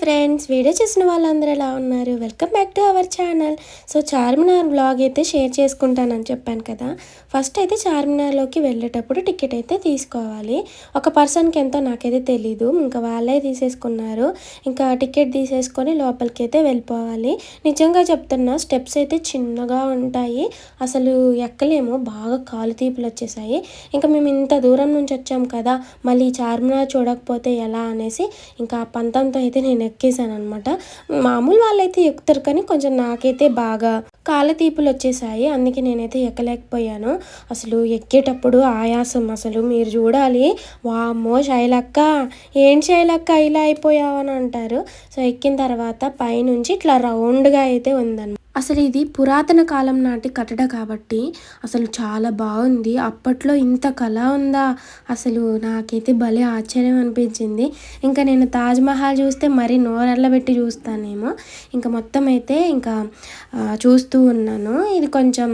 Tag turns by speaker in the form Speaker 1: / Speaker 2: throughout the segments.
Speaker 1: Friends video చూసిన వాళ్ళందరూ ఎలా ఉన్నారు? Welcome back to our channel so Charminar blog అయితే షేర్ చేసుకుంటానని చెప్పాను కదా. ఫస్ట్ అయితే చార్మినార్లోకి వెళ్ళేటప్పుడు టికెట్ అయితే తీసుకోవాలి. ఒక పర్సన్కి ఎంతో నాకైతే తెలీదు. ఇంకా వాళ్ళే తీసేసుకున్నారు. ఇంకా టికెట్ తీసేసుకొని లోపలికి అయితే వెళ్ళిపోవాలి. నిజంగా చెప్తున్నా స్టెప్స్ అయితే చిన్నగా ఉంటాయి. అసలు ఎక్కలేము. బాగా కాలు తీపులు వచ్చేసాయి. ఇంకా మేము ఇంత దూరం నుంచి వచ్చాం కదా. మళ్ళీ చార్మినార్ చూడకపోతే ఎలా అనేసి ఇంకా ఆ పంతంతో అయితే నేను ఎక్కేసాను అనమాట మామూలు వాళ్ళైతే ఎక్కుతారు కానీ కొంచెం నాకైతే బాగా కాల తీపులు వచ్చేసాయి. అందుకే నేనైతే ఎక్కలేకపోయాను. అసలు ఎక్కేటప్పుడు ఆయాసం అసలు మీరు చూడాలి. వామ్మో శైలక్క ఏం శైలక్క ఇలా అయిపోయావు అని అంటారు. సో ఎక్కిన తర్వాత పైనుంచి ఇట్లా రౌండ్గా అయితే ఉందన్నమాట. అసలు ఇది పురాతన కాలం నాటి కట్టడ కాబట్టి అసలు చాలా బాగుంది. అప్పట్లో ఇంత కళ ఉందా? అసలు నాకైతే భలే ఆశ్చర్యం అనిపించింది. ఇంకా నేను తాజ్మహల్ చూస్తే మరీ నోరెళ్ళ పెట్టి చూస్తానేమో. ఇంకా మొత్తం అయితే ఇంకా చూస్తూ ఉన్నాను. ఇది కొంచెం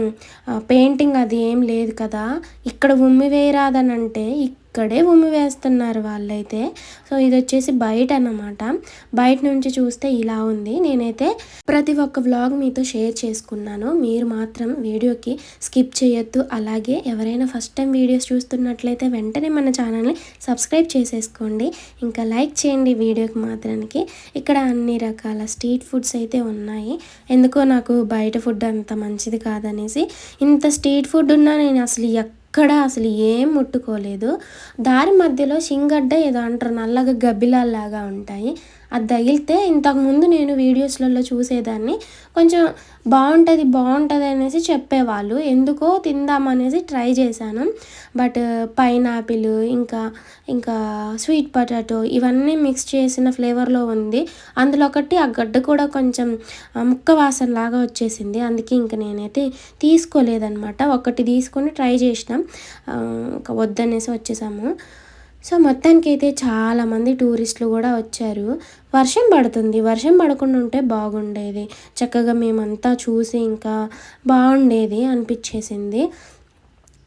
Speaker 1: పెయింటింగ్ అది ఏం లేదు కదా. ఇక్కడ ఉమ్మి వేయరాదనంటే ఇక్కడే ఉమ్మి వేస్తున్నారు వాళ్ళైతే. సో ఇది వచ్చేసి బయట అన్నమాట బయట నుంచి చూస్తే ఇలా ఉంది. నేనైతే ప్రతి ఒక్క వ్లాగ్ మీతో షేర్ చేసుకున్నాను. మీరు మాత్రం వీడియోకి స్కిప్ చేయొద్దు. అలాగే ఎవరైనా ఫస్ట్ టైం వీడియోస్ చూస్తున్నట్లయితే వెంటనే మన ఛానల్ని సబ్స్క్రైబ్ చేసేసుకోండి. ఇంకా లైక్ చేయండి వీడియోకి మాత్రానికి. ఇక్కడ అన్ని రకాల స్ట్రీట్ ఫుడ్స్ అయితే ఉన్నాయి. ఎందుకో నాకు బయట ఫుడ్ అంత మంచిది కాదనేసి. ఇంత స్ట్రీట్ ఫుడ్ ఉన్నా నేను అసలు ఎక్కడ అసలు ఏం ముట్టుకోలేదు. దారి మధ్యలో సింగడ్డ ఏదో అంటారు నల్లగా గబ్బిలాల్లాగా ఉంటాయి. అది తగిలితే ఇంతకుముందు నేను వీడియోస్లలో చూసేదాన్ని. కొంచెం బాగుంటుంది బాగుంటుంది అనేసి చెప్పేవాళ్ళు. ఎందుకో తిందామనేసి ట్రై చేశాను. బట్ పైనాపిల్ ఇంకా ఇంకా స్వీట్ పొటాటో ఇవన్నీ మిక్స్ చేసిన ఫ్లేవర్లో ఉంది. అందులో ఒకటి ఆ గడ్డ కూడా కొంచెం ముక్క వాసన లాగా వచ్చేసింది. అందుకే ఇంక నేనైతే తీసుకోలేదనమాట ఒకటి తీసుకొని ట్రై చేసినాం. ఇంకా వద్దనేసి వచ్చేసాము. సో మొత్తానికి అయితే చాలామంది టూరిస్టులు కూడా వచ్చారు. వర్షం పడుతుంది. వర్షం పడకుండా ఉంటే బాగుండేది. చక్కగా మేమంతా చూసి ఇంకా బాగుండేది అనిపించేసింది.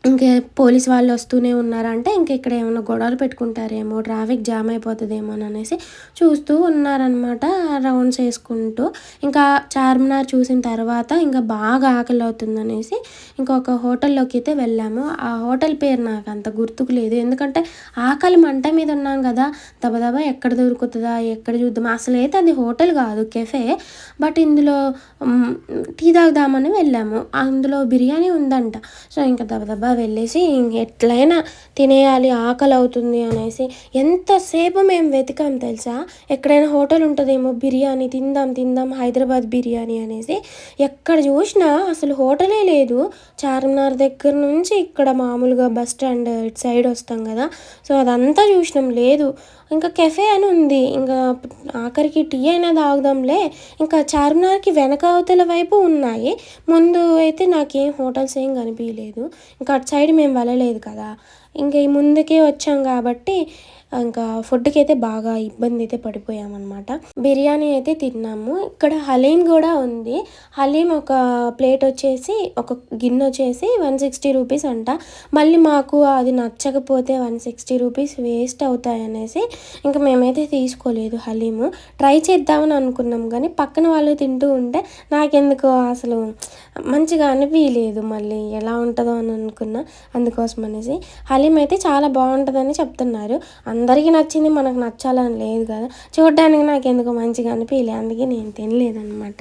Speaker 1: ఇంకే పోలీస్ వాళ్ళు వస్తూనే ఉన్నారంటే ఇంక ఇక్కడ ఏమైనా గొడవలు పెట్టుకుంటారేమో ట్రాఫిక్ జామ్ అయిపోతుందేమో అనేసి చూస్తూ ఉన్నారనమాట రౌండ్స్ వేసుకుంటూ. ఇంకా చార్మినార్ చూసిన తర్వాత ఇంకా బాగా ఆకలి అవుతుంది అనేసి ఇంకొక హోటల్లోకి అయితే వెళ్ళాము. ఆ హోటల్ పేరు నాకు అంత గుర్తుకు లేదు. ఎందుకంటే ఆకలి మంట మీద ఉన్నాం కదా దబదబా ఎక్కడ దొరుకుతుందా ఎక్కడ చూద్దాం? అసలు అయితే అది హోటల్ కాదు కెఫే. బట్ ఇందులో టీ తాగుదామని వెళ్ళాము. అందులో బిర్యానీ ఉందంట. సో ఇంకా దబదబా వెళ్ళేసి ఎట్లయినా తినేయాలి ఆకలి అవుతుంది అనేసి ఎంతసేపు మేము వెతికాం తెలుసా? ఎక్కడైనా హోటల్ ఉంటుందేమో బిర్యానీ తిందాం తిందాం హైదరాబాద్ బిర్యానీ అనేసి ఎక్కడ చూసినా అసలు హోటలే లేదు. చార్మినార్ దగ్గర నుంచి ఇక్కడ మామూలుగా బస్ స్టాండ్ ఇటు సైడ్ వస్తాం కదా. సో అదంతా చూసినాం. లేదు ఇంకా కెఫే అని ఉంది. ఇంకా ఆఖరికి టీ అయినా తాగుదాంలే. ఇంకా చార్మినార్కి వెనక అవతల వైపు ఉన్నాయి. ముందు అయితే నాకేం హోటల్స్ ఏం కనిపించలేదు ఇంకా అటు సైడ్ మేము వెళ్ళలేదు కదా. ఇంకా ఈ ముందుకే వచ్చాం కాబట్టి ఇంకా ఫుడ్కి అయితే బాగా ఇబ్బంది అయితే పడిపోయామన్నమాట. బిర్యానీ అయితే తిన్నాము. ఇక్కడ హలీం కూడా ఉంది. హలీం ఒక ప్లేట్ వచ్చేసి ఒక గిన్నె వచ్చేసి వన్ సిక్స్టీ రూపీస్ అంట. మళ్ళీ మాకు అది నచ్చకపోతే వన్ సిక్స్టీ రూపీస్ వేస్ట్ అవుతాయి అనేసి ఇంకా మేమైతే తీసుకోలేదు హలీము. ట్రై చేద్దామని అనుకున్నాం కానీ పక్కన వాళ్ళు తింటూ ఉంటే నాకెందుకో అసలు మంచిగా అనిపించలేదు మళ్ళీ ఎలా ఉంటుందో అని అనుకున్నా అందుకోసం అనేసి హలీం అయితే చాలా బాగుంటుందని చెప్తున్నారు. అందరికీ నచ్చింది మనకు నచ్చాలని లేదు కదా. చూడడానికి నాకు ఎందుకు మంచిగా అనిపించలే అందుకే నేను తినలేదనమాట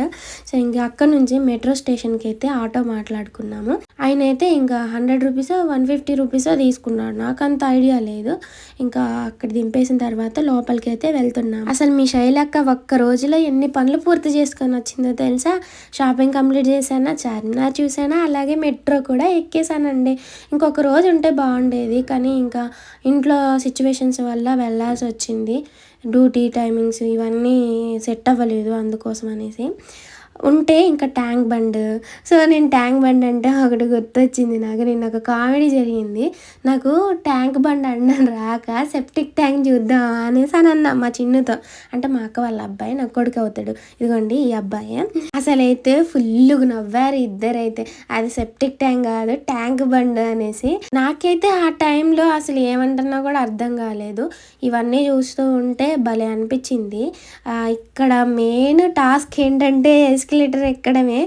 Speaker 1: సో ఇంకా అక్కడ నుంచి మెట్రో స్టేషన్కి అయితే ఆటో మాట్లాడుకున్నాము. ఆయన అయితే ఇంకా hundred rupees one fifty rupees తీసుకున్నాడు. నాకు అంత ఐడియా లేదు. ఇంకా అక్కడ దింపేసిన తర్వాత లోపలికి అయితే వెళ్తున్నాం అసలు మీ శైలక్క ఒక్క రోజులో ఎన్ని పనులు పూర్తి చేసుకొని వచ్చిందో తెలుసా? షాపింగ్ కంప్లీట్ చేశానా? చార్మినార్ చూసానా అలాగే మెట్రో కూడా ఎక్కేసానండి ఇంకొక రోజు ఉంటే బాగుండేది. కానీ ఇంకా ఇంట్లో సిచ్యువేషన్స్ వల్ల వెళ్ళాల్సి వచ్చింది డ్యూటీ టైమింగ్స్ ఇవన్నీ సెట్ అవ్వలేదు అందుకోసం అనేసి ఉంటే ఇంకా ట్యాంక్ బండ్. సో నేను ట్యాంక్ బండ్ అంటే ఒకటి గుర్తొచ్చింది నాకు. నేను ఒక కామెడీ జరిగింది. నాకు ట్యాంక్ బండ్ అన్నాను రాక సెప్టిక్ ట్యాంక్ చూద్దాం అనేసి అని అన్నా మా చిన్నతో. అంటే మా అక్క వాళ్ళ అబ్బాయి నాకు కొడుకు అవుతాడు. ఇదిగోండి ఈ అబ్బాయి. అసలైతే ఫుల్గా నవ్వారు ఇద్దరైతే. అది సెప్టిక్ ట్యాంక్ కాదు ట్యాంక్ బండ్ అనేసి. నాకైతే ఆ టైంలో అసలు ఏమంటున్నా కూడా అర్థం కాలేదు. ఇవన్నీ చూస్తూ ఉంటే భలే అనిపించింది. ఇక్కడ మెయిన్ టాస్క్ ఏంటంటే ఎస్కలేటర్ ఎక్కడమే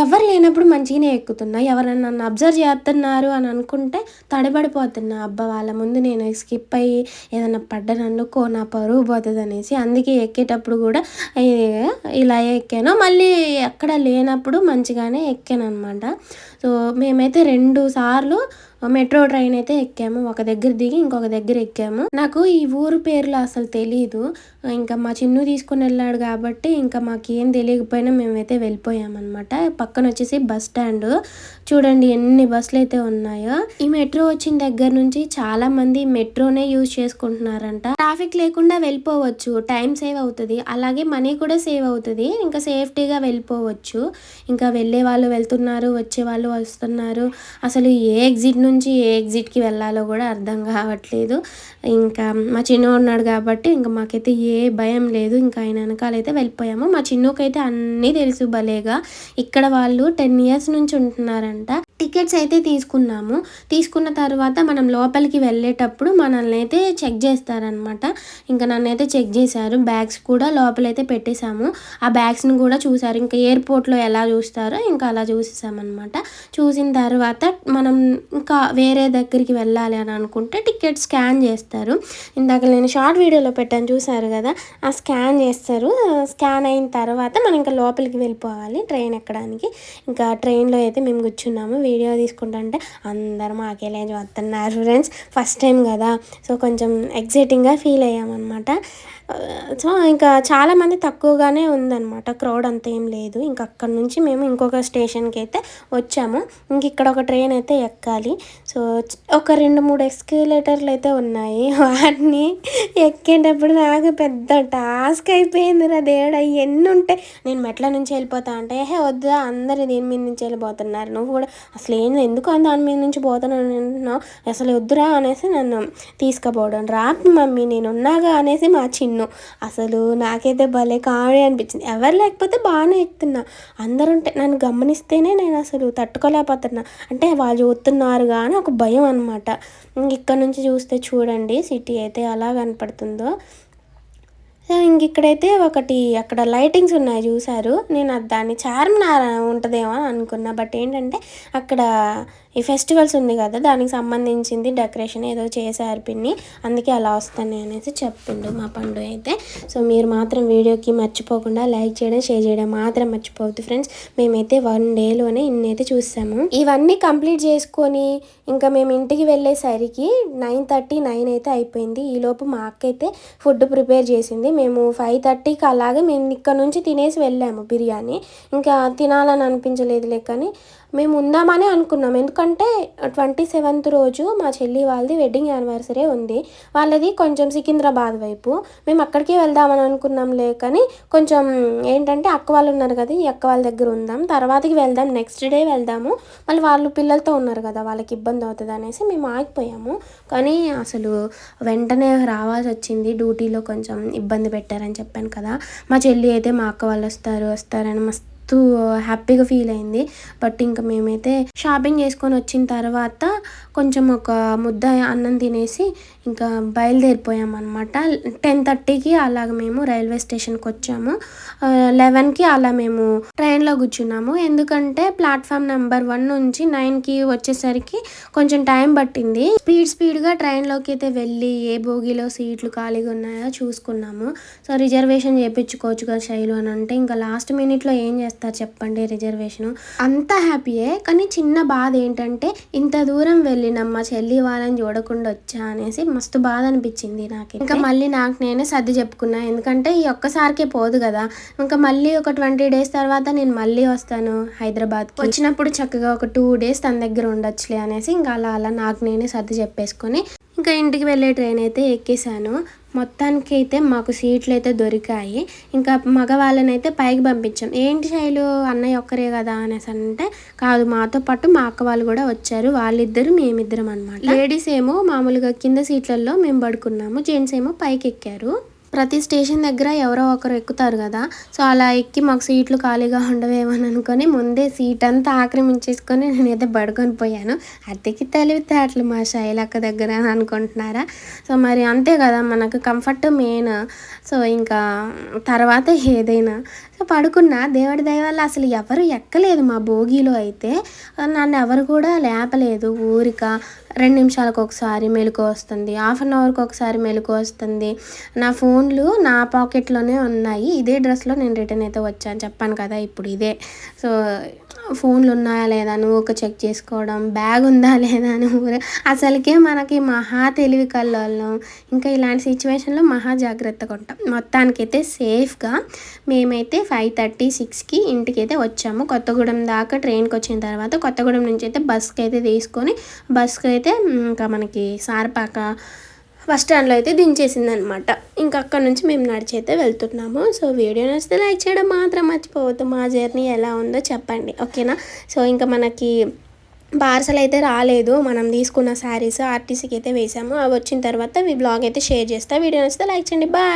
Speaker 1: ఎవరు లేనప్పుడు మంచిగానే ఎక్కుతున్నా. ఎవరైనా నన్ను అబ్జర్వ్ చేస్తున్నారు అని అనుకుంటే తడబడిపోతున్నా. అబ్బా వాళ్ళ ముందు నేను స్కిప్ అయ్యి ఏదైనా పడ్డననుకో నా పరువు పోతుంది అనేసి అందుకే ఎక్కేటప్పుడు కూడా ఇలా ఎక్కాను. మళ్ళీ ఎక్కడ లేనప్పుడు మంచిగానే ఎక్కాను అనమాట సో మేమైతే రెండు సార్లు మెట్రో ట్రైన్ అయితే ఎక్కాము. ఒక దగ్గర దిగి ఇంకొక దగ్గర ఎక్కాము. నాకు ఈ ఊరు పేర్లు అసలు తెలియదు ఇంకా మా చిన్ను తీసుకుని వెళ్ళాడు కాబట్టి ఇంకా మాకు ఏం తెలియకపోయినా మేమైతే వెళ్ళిపోయామన్నమాట. పక్కన వచ్చేసి బస్ స్టాండ్. చూడండి ఎన్ని బస్సులు అయితే ఉన్నాయో. ఈ మెట్రో వచ్చిన దగ్గర నుంచి చాలా మంది మెట్రోనే యూజ్ చేసుకుంటున్నారంట. ట్రాఫిక్ లేకుండా వెళ్ళిపోవచ్చు. టైం సేవ్ అవుతుంది. అలాగే మనీ కూడా సేవ్ అవుతుంది. ఇంకా సేఫ్టీగా వెళ్ళిపోవచ్చు. ఇంకా వెళ్ళే వాళ్ళు వెళ్తున్నారు వచ్చే వాళ్ళు వస్తున్నారు. అసలు ఏ ఎగ్జిట్ నుంచి ఏ ఎగ్జిట్కి వెళ్ళాలో కూడా అర్థం కావట్లేదు. ఇంకా మా చిన్న ఉన్నాడు కాబట్టి ఇంకా మాకైతే ఏ భయం లేదు. ఇంకా ఆయన వెనకాలైతే వెళ్ళిపోయాము. మా చిన్నకైతే అన్నీ తెలుసు భలేగా. ఇక్కడ వాళ్ళు టెన్ ఇయర్స్ నుంచి ఉంటున్నారంట. టికెట్స్ అయితే తీసుకున్నాము. తీసుకున్న తర్వాత మనం లోపలికి వెళ్ళేటప్పుడు మనల్ని అయితే చెక్ చేస్తారనమాట ఇంకా నన్ను అయితే చెక్ చేశారు. బ్యాగ్స్ కూడా లోపలైతే పెట్టేశాము. ఆ బ్యాగ్స్ని కూడా చూసారు ఇంకా ఎయిర్పోర్ట్లో ఎలా చూస్తారో ఇంకా అలా చూసేసామన్నమాట. చూసిన తర్వాత మనం ఇంకా వేరే దగ్గరికి వెళ్ళాలి అని అనుకుంటే టికెట్ స్కాన్ చేస్తారు. ఇందాక నేను షార్ట్ వీడియోలో పెట్టాను. చూసారు కదా? ఆ స్కాన్ చేస్తారు. స్కాన్ అయిన తర్వాత మనం ఇంకా లోపలికి వెళ్ళిపోవాలి. ట్రైన్ ఎక్కడానికి. ఇంకా ట్రైన్లో అయితే మేము కూర్చున్నాము. వీడియో తీసుకుంటుంటే అందరూ మాకేలే చూస్తున్నారు ఫ్రెండ్స్ ఫస్ట్ టైం కదా. సో కొంచెం ఎగ్జైటింగ్గా ఫీల్ అయ్యామన్నమాట. సో ఇంకా చాలామంది తక్కువగానే ఉందన్నమాట. క్రౌడ్ అంత ఏం లేదు. ఇంక అక్కడ నుంచి మేము ఇంకొక స్టేషన్కి అయితే వచ్చాము. ఇంక ఇక్కడ ఒక ట్రైన్ అయితే ఎక్కాలి. సో ఒక రెండు మూడు ఎక్స్క్యులేటర్లు అయితే ఉన్నాయి. వాటిని ఎక్కేటప్పుడు నాకు పెద్ద టాస్క్ అయిపోయింది రా దేవుడా. ఎన్ని ఉంటాయి నేను మెట్ల నుంచి వెళ్ళిపోతా అంటే హే వద్దు అందరు దీని మీద నుంచి వెళ్ళిపోతున్నారు. నువ్వు కూడా అసలు ఏంది ఎందుకు దాని మీద నుంచి పోతున్నాను అంటున్నావు అసలు వద్దురా అనేసి నన్ను తీసుకుపోవడం. రా మమ్మీ నేను ఉన్నాగా అనేసి మా చిన్న అసలు నాకైతే భలే కామెడీ అనిపించింది. ఎవరు లేకపోతే బాగానే ఎక్కుతున్నా అందరుంటే నన్ను గమనిస్తేనే నేను అసలు తట్టుకోలేకపోతున్నా. అంటే వాళ్ళు చూస్తున్నారు కానీ ఒక భయం అనమాట ఇక్కడ నుంచి చూస్తే చూడండి సిటీ అయితే ఎలా కనపడుతుందో. ఇంక ఇక్కడైతే ఒకటి అక్కడ లైటింగ్స్ ఉన్నాయి చూసారు నేను అది దాన్ని చార్మినార్ ఉంటుందేమో అని అనుకున్నా. బట్ ఏంటంటే అక్కడ ఈ ఫెస్టివల్స్ ఉంది కదా దానికి సంబంధించింది డెకరేషన్ ఏదో చేశారు పిన్ని. అందుకే అలా వస్తాను అనేసి చెప్పిండు మా పండు అయితే. సో మీరు మాత్రం వీడియోకి మర్చిపోకుండా లైక్ చేయడం షేర్ చేయడం మాత్రం మర్చిపోవద్దు ఫ్రెండ్స్. మేమైతే వన్ డేలోనే ఇన్ని అయితే చూసాము. ఇవన్నీ కంప్లీట్ చేసుకొని ఇంకా మేము ఇంటికి వెళ్ళేసరికి నైన్ థర్టీ నైన్ అయితే అయిపోయింది. ఈలోపు మా అక్క అయితే ఫుడ్ ప్రిపేర్ చేసింది. మేము ఫైవ్ థర్టీకి అలాగే మేము ఇక్కడ నుంచి తినేసి వెళ్ళాము బిర్యానీ. ఇంకా తినాలని అనిపించలేదులే కానీ మేము ఉందామని అనుకున్నాం. ఎందుకంటే ట్వంటీ సెవెంత్ రోజు మా చెల్లి వాళ్ళది వెడ్డింగ్ యానివర్సరీ ఉంది. వాళ్ళది కొంచెం సికింద్రాబాద్ వైపు. మేము అక్కడికి వెళ్దామని అనుకున్నాంలే కానీ కొంచెం ఏంటంటే అక్క వాళ్ళు ఉన్నారు కదా ఈ అక్క వాళ్ళ దగ్గర ఉందాం. తర్వాతకి వెళ్దాం నెక్స్ట్ డే వెళ్దాము. మళ్ళీ వాళ్ళు పిల్లలతో ఉన్నారు కదా వాళ్ళకి ఇబ్బంది అవుతుంది అనేసి మేము ఆగిపోయాము. కానీ అసలు వెంటనే రావాల్సి వచ్చింది. డ్యూటీలో కొంచెం ఇబ్బంది పెట్టారని చెప్పాను కదా. మా చెల్లి అయితే మా అక్క వాళ్ళు వస్తారు వస్తారని మస్తు హ్యాపీగా ఫీల్ అయింది. బట్ ఇంకా మేమైతే షాపింగ్ చేసుకొని వచ్చిన తర్వాత కొంచెం ఒక ముద్ద అన్నం తినేసి ఇంకా బయలుదేరిపోయాం అనమాట టెన్ థర్టీకి అలాగ మేము రైల్వే స్టేషన్కి వచ్చాము. లెవెన్కి అలా మేము ట్రైన్లో కూర్చున్నాము. ఎందుకంటే ప్లాట్ఫామ్ నెంబర్ వన్ నుంచి నైన్కి వచ్చేసరికి కొంచెం టైం పట్టింది. స్పీడ్ స్పీడ్గా ట్రైన్లోకి అయితే వెళ్ళి ఏ బోగిలో సీట్లు ఖాళీగా ఉన్నాయో చూసుకున్నాము. సో రిజర్వేషన్ చేయించుకోవచ్చు కదా శైలు అని అంటే ఇంకా లాస్ట్ మినిట్లో ఏం చేస్తారు చెప్పండి రిజర్వేషన్. అంత హ్యాపీయే కానీ చిన్న బాధ ఏంటంటే ఇంత దూరం వెళ్ళినాం మా చెల్లి వాళ్ళని చూడకుండా వచ్చా అనేసి మస్తు బాధ అనిపించింది నాకు ఇంకా మళ్ళీ నాకు నేనే సర్ది చెప్పుకున్నా ఎందుకంటే ఈ ఒక్కసారికే పోదు కదా. ఇంకా మళ్ళీ ఒక ట్వంటీ డేస్ తర్వాత నేను మళ్ళీ వస్తాను హైదరాబాద్ వచ్చినప్పుడు చక్కగా ఒక టూ డేస్ తన దగ్గర ఉండొచ్చులే అనేసి ఇంకా అలా అలా నాకు నేనే సర్ది చెప్పేసుకొని ఇంకా ఇంటికి వెళ్ళే ట్రైన్ అయితే ఎక్కేసాను మొత్తానికి అయితే మాకు సీట్లు అయితే దొరికాయి. ఇంకా మగవాళ్ళని అయితే పైకి పంపించాం. ఏంటి శైలు అన్నయ్య ఒక్కరే కదా అనేసి అంటే కాదు మాతో పాటు మా అక్క వాళ్ళు కూడా వచ్చారు. వాళ్ళిద్దరు మేమిద్దరం అనమాట లేడీస్ ఏమో మామూలుగా కింద సీట్లలో మేము పడుకున్నాము. జెంట్స్ ఏమో పైకి ఎక్కారు. ప్రతి స్టేషన్ దగ్గర ఎవరో ఒకరు ఎక్కుతారు కదా. సో అలా ఎక్కి మాకు సీట్లు ఖాళీగా ఉండవేమని అనుకొని ముందే సీట్ అంతా ఆక్రమించేసుకొని నేనైతే పడుకొని పోయాను. అద్దెకి తెలివితేటలు మా శైలక్క దగ్గర అనుకుంటున్నారా? సో మరి అంతే కదా మనకు కంఫర్ట్ మెయిన్. సో ఇంకా తర్వాత ఏదైనా. సో పడుకున్నా దేవుడి దయ వల్ల అసలు ఎవరు ఎక్కలేదు మా భోగిలో అయితే. నన్ను ఎవరు కూడా లేపలేదు. ఊరిక రెండు నిమిషాలకు ఒకసారి మెలకు వస్తుంది హాఫ్ అన్ అవర్కి ఒకసారి మెలకు వస్తుంది. నా ఫోన్లు నా పాకెట్లోనే ఉన్నాయి. ఇదే డ్రెస్లో నేను రిటర్న్ అయితే వచ్చాను. చెప్పాను కదా ఇప్పుడు ఇదే. సో ఫోన్లు ఉన్నాయా లేదా నువ్వు ఒక చెక్ చేసుకోవడం బ్యాగ్ ఉందా లేదా నువ్వు అసలుకే మనకి మహా తెలివి కళ్ళోళ్ళం. ఇంకా ఇలాంటి సిచ్యువేషన్లో మహా జాగ్రత్తగా ఉంటాం. మొత్తానికైతే సేఫ్గా మేమైతే ఫైవ్ థర్టీ సిక్స్కి ఇంటికి అయితే వచ్చాము. కొత్తగూడెం దాకా ట్రైన్కి వచ్చిన తర్వాత కొత్తగూడెం నుంచి అయితే బస్కి అయితే తీసుకొని బస్కి అయితే ఇంకా మనకి సార్పాక బస్ స్టాండ్లో అయితే దించేసింది అనమాట ఇంకా అక్కడ నుంచి మేము నడిచి అయితే వెళ్తున్నాము. సో వీడియో నచ్చితే లైక్ చేయడం మాత్రం మర్చిపోవద్దు. మా జర్నీ ఎలా ఉందో చెప్పండి. ఓకేనా? సో ఇంకా మనకి పార్సల్ అయితే రాలేదు. మనం తీసుకున్న శారీస్ ఆర్టీసీకి అయితే వేసాము. అవి వచ్చిన తర్వాత ఈ బ్లాగ్ అయితే షేర్ చేస్తా. వీడియో నచ్చితే లైక్ చేయండి. బాయ్!